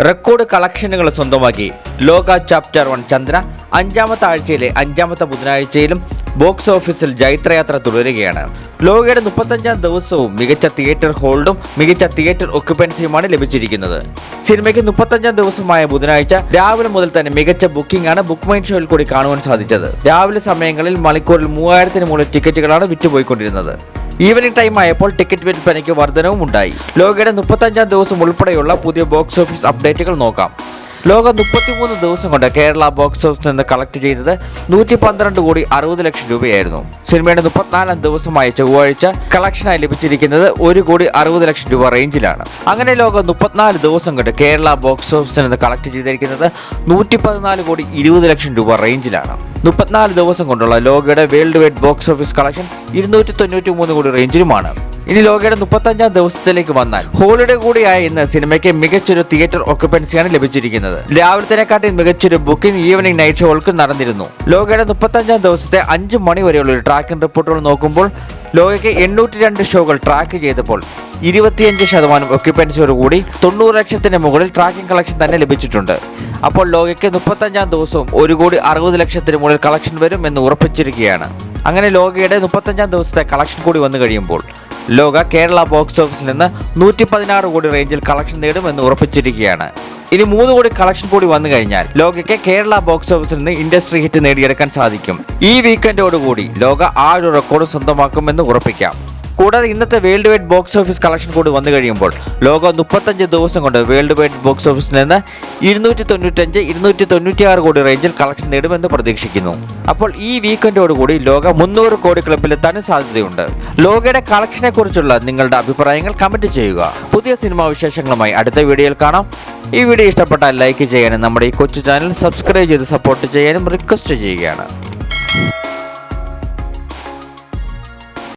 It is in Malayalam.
റെക്കോർഡ് കളക്ഷനുകൾ സ്വന്തമാക്കി. ലോക ചാപ്റ്റർ വൺ ചന്ദ്ര അഞ്ചാമത്തെ ആഴ്ചയിലെ അഞ്ചാമത്തെ ബുധനാഴ്ചയിലും ബോക്സ് ഓഫീസിൽ ജൈത്രയാത്ര തുടരുകയാണ്. ലോകയുടെ മുപ്പത്തഞ്ചാം ദിവസവും മികച്ച തിയേറ്റർ ഹോൾഡും മികച്ച തിയേറ്റർ ഒക്യുപ്പൻസിയുമാണ് ലഭിച്ചിരിക്കുന്നത്. സിനിമയ്ക്ക് മുപ്പത്തഞ്ചാം ദിവസമായ ബുധനാഴ്ച രാവിലെ മുതൽ തന്നെ മികച്ച ബുക്കിംഗ് ആണ് ബുക്ക് മൈൻ ഷോയിൽ കൂടി കാണുവാൻ സാധിച്ചത്. രാവിലെ സമയങ്ങളിൽ മണിക്കൂറിൽ മൂവായിരത്തിന് മുകളിൽ ടിക്കറ്റുകളാണ് വിറ്റുപോയിക്കൊണ്ടിരുന്നത്. ഈവനിംഗ് ടൈം ആയപ്പോൾ ടിക്കറ്റ് വിൽപ്പനയ്ക്ക് വർധനവും ഉണ്ടായി ലോകയുടെ മുപ്പത്തഞ്ചാം ദിവസം ഉൾപ്പെടെയുള്ള പുതിയ ബോക്സ് ഓഫീസ് അപ്ഡേറ്റുകൾ നോക്കാം. ലോക മുപ്പത്തിമൂന്ന് ദിവസം കൊണ്ട് കേരള ബോക്സ് ഓഫീസിൽ നിന്ന് കളക്ട് ചെയ്തത് നൂറ്റി പന്ത്രണ്ട് കോടി അറുപത് ലക്ഷം രൂപയായിരുന്നു. സിനിമയുടെ മുപ്പത്തിനാലാം ദിവസമായ ചൊവ്വാഴ്ച കളക്ഷനായി ലഭിച്ചിരിക്കുന്നത് ഒരു കോടി അറുപത് ലക്ഷം രൂപ റേഞ്ചിലാണ് അങ്ങനെ ലോക മുപ്പത്തിനാല് ദിവസം കൊണ്ട് കേരള ബോക്സ് ഓഫീസിൽ നിന്ന് കളക്ട് ചെയ്തിരിക്കുന്നത് നൂറ്റി പതിനാല് കോടി ഇരുപത് ലക്ഷം രൂപ റേഞ്ചിലാണ് മുപ്പത്തിനാല് ദിവസം കൊണ്ടുള്ള ലോകയുടെ world wide box office collection ഇരുന്നൂറ്റി തൊണ്ണൂറ്റി മൂന്ന് കോടി റേഞ്ചിലുമാണ് ഇനി ലോകയുടെ മുപ്പത്തഞ്ചാം ദിവസത്തിലേക്ക് വന്നാൽ ഹോളിഡേ കൂടിയായ ഇന്ന് സിനിമയ്ക്ക് മികച്ചൊരു തിയേറ്റർ ഒക്യുപ്പൻസിയാണ് ലഭിച്ചിരിക്കുന്നത്. രാവിലത്തിനെക്കാട്ടി മികച്ചൊരു ബുക്കിംഗ് ഈവനിംഗ് നൈറ്റ് ഷോകൾക്ക് നടന്നിരുന്നു. ലോകയുടെ മുപ്പത്തഞ്ചാം ദിവസത്തെ അഞ്ച് മണി വരെയുള്ള ട്രാക്കിംഗ് റിപ്പോർട്ടുകൾ നോക്കുമ്പോൾ ലോകയ്ക്ക് എണ്ണൂറ്റി രണ്ട് ഷോകൾ ട്രാക്ക് ചെയ്തപ്പോൾ ഇരുപത്തിയഞ്ച് ശതമാനം ഒക്യുപ്പൻസിയോടുകൂടി തൊണ്ണൂറ് ലക്ഷത്തിന് മുകളിൽ ട്രാക്കിംഗ് കളക്ഷൻ തന്നെ ലഭിച്ചിട്ടുണ്ട്. അപ്പോൾ ലോകയ്ക്ക് മുപ്പത്തഞ്ചാം ദിവസവും ഒരു കോടി അറുപത് ലക്ഷത്തിന് മുകളിൽ കളക്ഷൻ വരും എന്ന് ഉറപ്പിച്ചിരിക്കുകയാണ്. അങ്ങനെ ലോകയുടെ മുപ്പത്തഞ്ചാം ദിവസത്തെ കളക്ഷൻ കൂടി വന്നു കഴിയുമ്പോൾ ലോക കേരള ബോക്സ് ഓഫീസിൽ നിന്ന് നൂറ്റി പതിനാറ് കോടി റേഞ്ചിൽ കളക്ഷൻ നേടുമെന്ന് ഉറപ്പിച്ചിരിക്കുകയാണ്. ഇനി മൂന്ന് കോടി കളക്ഷൻ കൂടി വന്നു കഴിഞ്ഞാൽ ലോകയ്ക്ക് കേരള ബോക്സ് ഓഫീസിൽ നിന്ന് ഇൻഡസ്ട്രി ഹിറ്റ് നേടിയെടുക്കാൻ സാധിക്കും. ഈ വീക്കെൻഡോടുകൂടി ലോക ആ ഒരു റെക്കോർഡ് സ്വന്തമാക്കുമെന്ന് ഉറപ്പിക്കാം. കൂടാതെ ഇന്നത്തെ world wide box office collection കൂടി വന്നു കഴിയുമ്പോൾ ലോക മുപ്പത്തഞ്ച് ദിവസം കൊണ്ട് വേൾഡ് വൈഡ് ബോക്സ് ഓഫീസിൽ നിന്ന് ഇരുന്നൂറ്റി തൊണ്ണൂറ്റഞ്ച് ഇരുന്നൂറ്റി തൊണ്ണൂറ്റി ആറ് കോടി റേഞ്ചിൽ കളക്ഷൻ നേടുമെന്ന് പ്രതീക്ഷിക്കുന്നു. അപ്പോൾ ഈ വീക്കെൻഡോടുകൂടി ലോക മുന്നൂറ് കോടി ക്ലബിലെത്താനും സാധ്യതയുണ്ട്. ലോകയുടെ കളക്ഷനെ കുറിച്ചുള്ള നിങ്ങളുടെ അഭിപ്രായങ്ങൾ കമന്റ് ചെയ്യുക. പുതിയ സിനിമാ വിശേഷങ്ങളുമായി അടുത്ത വീഡിയോയിൽ കാണാം. ഈ വീഡിയോ ഇഷ്ടപ്പെട്ടാൽ ലൈക്ക് ചെയ്യാനും നമ്മുടെ ഈ കൊച്ചു ചാനൽ സബ്സ്ക്രൈബ് ചെയ്ത് സപ്പോർട്ട് ചെയ്യാനും റിക്വസ്റ്റ് ചെയ്യുകയാണ്.